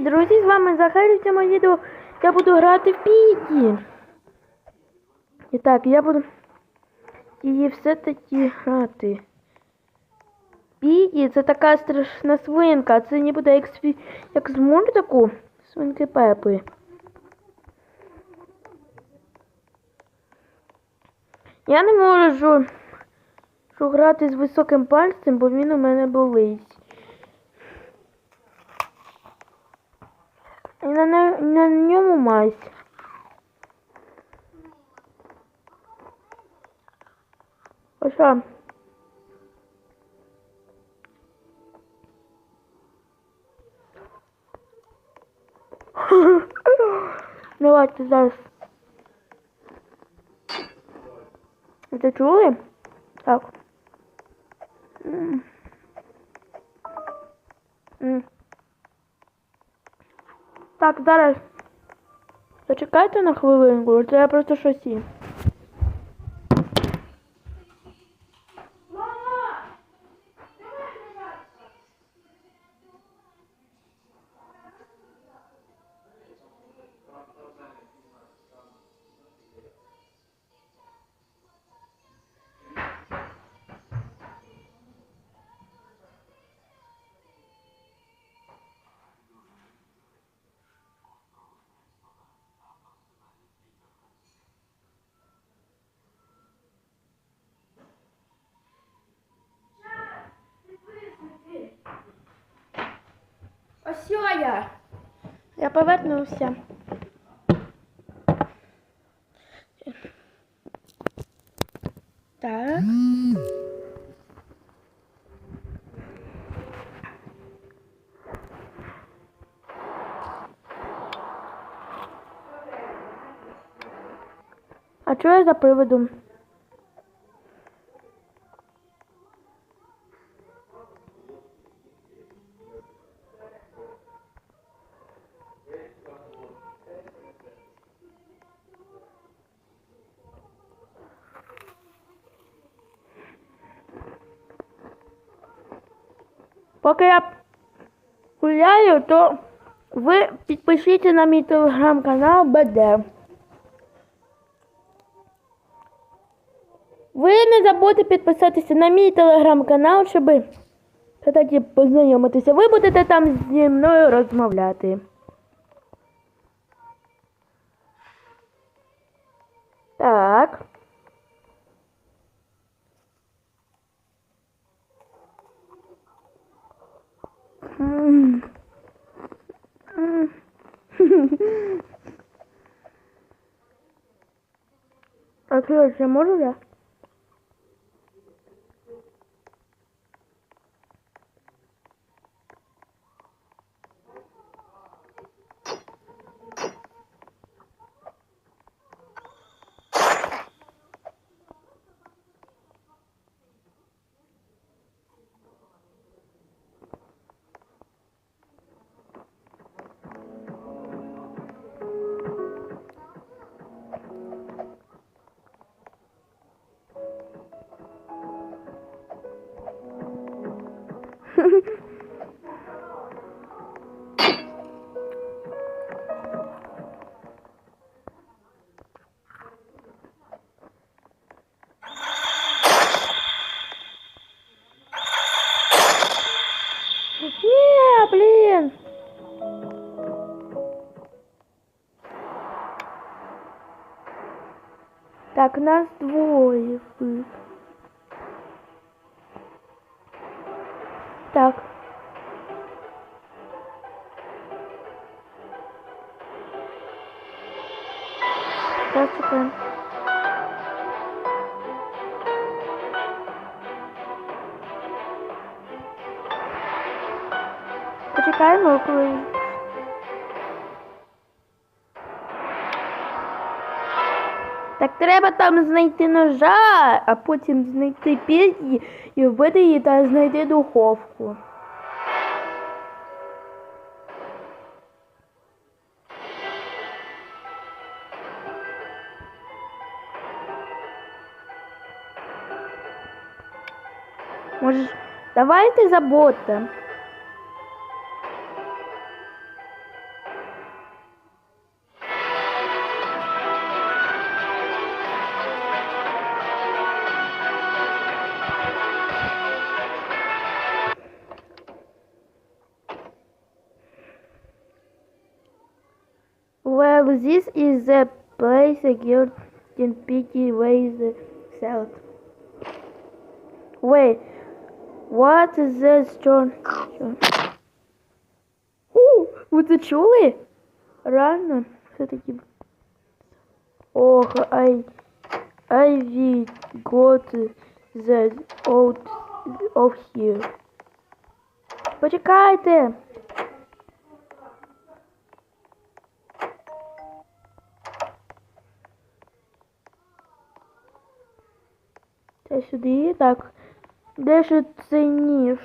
Друзі, з вами Захар і в цьому відео я буду грати в Піді. І так, я буду її все-таки грати. Піді це така страшна свинка, це не буде як, як з мультику свинки Пепи. Я не можу грати з високим пальцем, бо він у мене болить. На, не- на ньому мазь. Пошла. Давайте зараз. Це чули? Так. Так, зараз. Зачекайте на хвилинку, я просто щось я. Я повернувся. Так. А чого я за приводом? Поки я гуляю, то ви підпишіться на мій телеграм-канал БД. Ви не забудьте підписатися на мій телеграм-канал, щоб тоді познайомитися. Ви будете там зі мною розмовляти. Так. Atıyor oraya. Так, нас двое. вы. Так. Здравствуйте. Почекаємо, коли. Так треба там знайти ножа, а потім знайти пісню і вбити її та знайти духовку. Може, давайте за бота. Girl can pity ways south. Wait, what is this, John? У, ви це чули? Реально? Все-таки. Ох, I, I got the out of here. Почекайте! Сюди, так. Де ж цей ніж?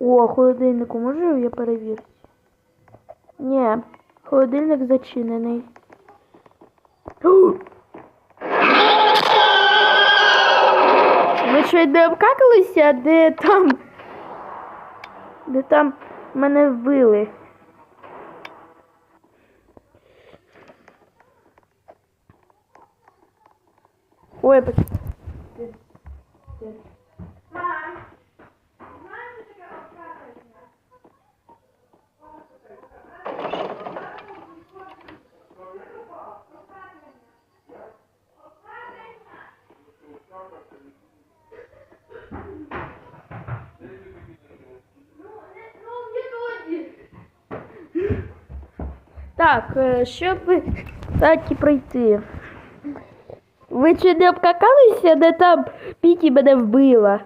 О, холодильнику можу я перевірити? Ні, холодильник зачинений. Ви що не обкакалися, де там? Де там мене вбили? Ой, поч- Так, е, щоб так і пройти. Ви чи не обкакалися, де там Піті мене вбила?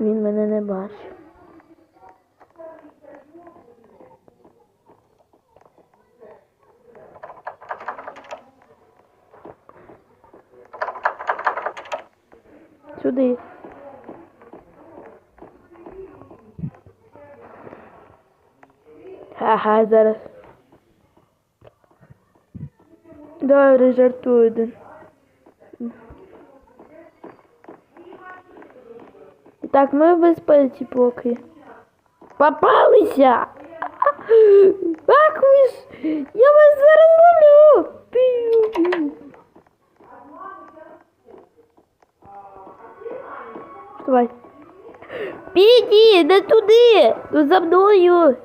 Він мене не бачив. Сюди. Ага, зараз. Добре, жартую. І Так, ми в безпеці поки. Попалися! Як ви ж? Я вас зараз Давай. Піді, не туди! Тут за мною.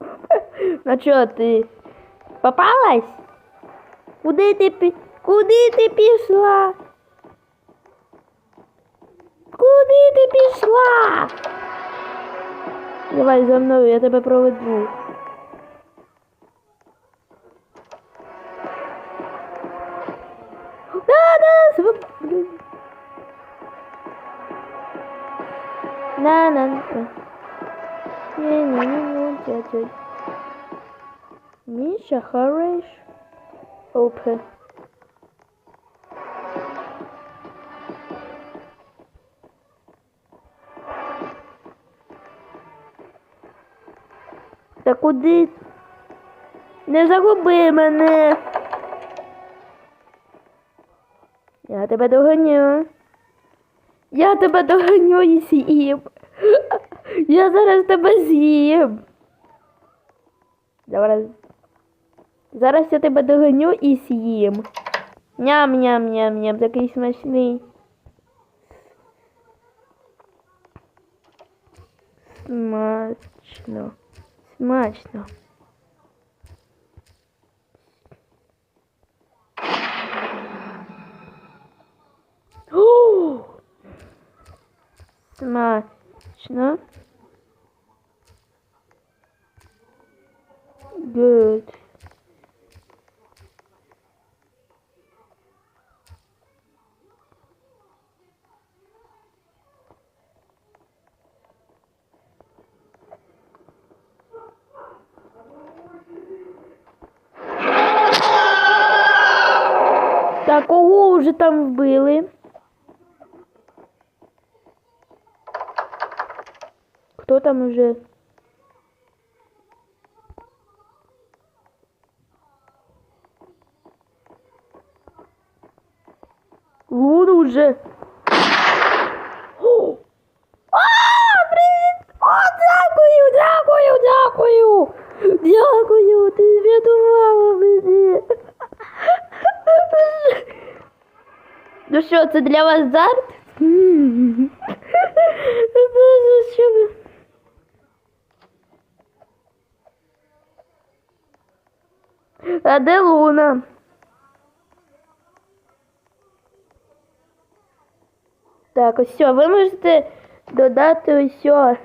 Ну чого ти? Попалась? Куди ти пі... Куди ти пішла? Куди ти пішла? Давай за мною, я тебе проведу. Да, да, На, на, на. Не, не, не, не, дядя. Миша, хорош. Open. Та куди? Не загуби мене. Я тебе доганю. Я тебе доганю і з'їм. Я зараз тебе з'їм. Зараз. Зараз я тебе доганю і з'їм. Ням-ням-ням-ням, такий смачний. Смачно. Смачно. Смачно. Good. Так, кого вже там вбили? кто там уже? Луна уже. О! А, привет! О, дякую, дякую, дякую! Дякую, ти врятувала мені. Ну що, це для вас жарт? Боже, що ви... А де Луна? Так, ось все, ви можете додати ось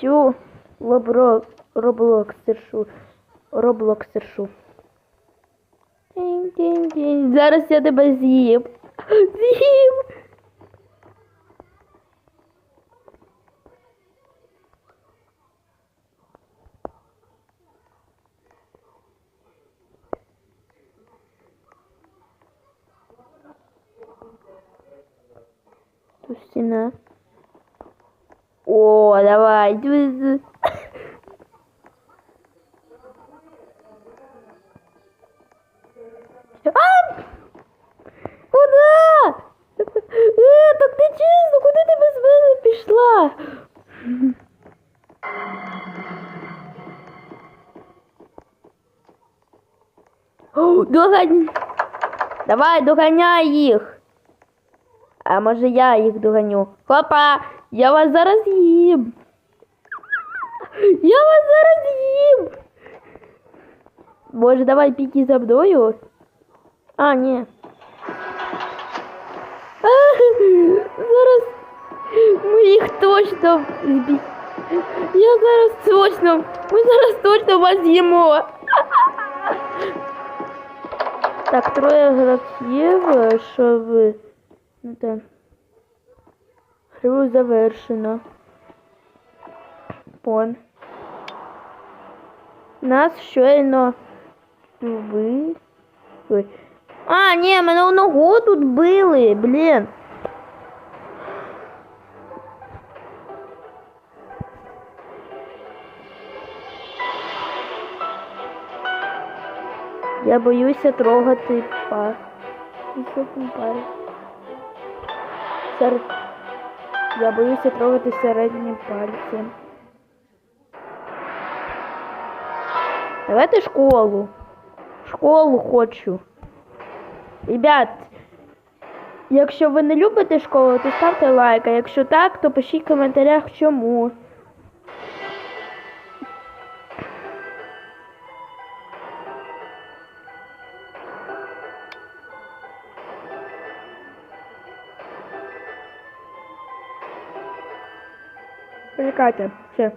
цю лобро, роблоксершу. Роблоксершу. Зараз я тебе з'їм. З'їм. Стена. О, давай. А! Куда? Е, так не чесно, куди ти без мене пішла? О, Догань. Давай, доганяй їх. А може я їх доганю? Хопа, я вас зараз їм. Я вас зараз їм. Може, давай піки за мною? А, ні. А, зараз ми їх точно збі... Я зараз точно. Ми зараз точно вас з'їмо. Так, троє гравців, що ви. Ну так. Гру завершено. Пон. Нас щойно ви. Ой. А, ні, мене у ногу тут били, блін. Я боюся трогати па. пари. Сер... Я боюся трогати середнім пальці. Давайте школу. Школу хочу. Ребят, якщо ви не любите школу, то ставте лайк. А якщо так, то пишіть в коментарях чому. Почекайте, ще.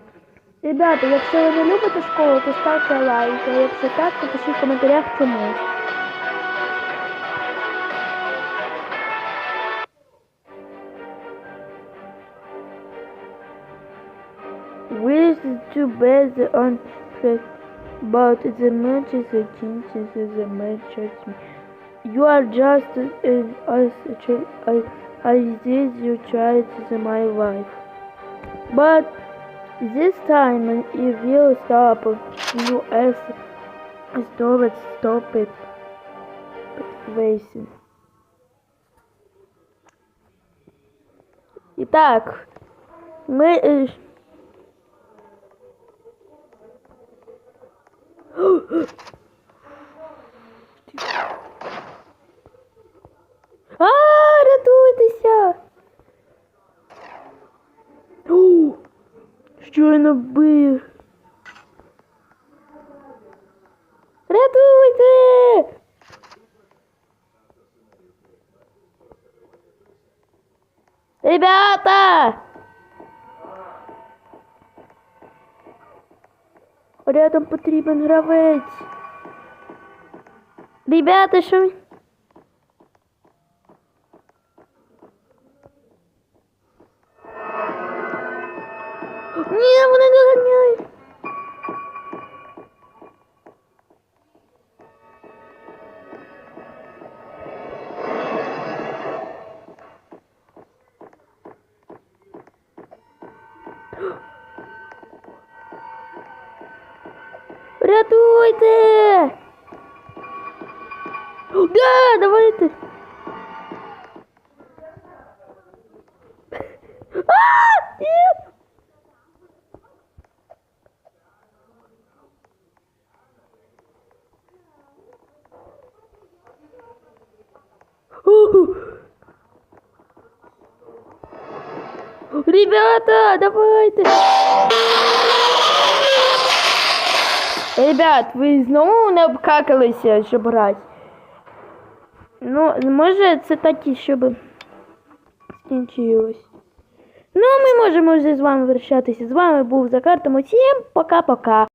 Ребята, якщо ви не любите школу, то ставте лайк. А якщо так, то пишіть в коментарях чому. Wish to best on track, but the match is a changes the match me. You are just as as as, as this you tried in my life. But this time if you stop stop it stop it wasting. Итак, мы э, А, рятуйтеся! О, щойно бив. Рятуйте! Ребята! Рядом потрібен гравець. Ребята, що Рятуйте! Да, давайте. Ребята, давайте. Ребят, ви знову не обкакалися, щоб грати. Ну, може це так і щоб скінчилось. Ну, а ми можемо вже з вами вирішатися. З вами був Закар, тому всім пока-пока.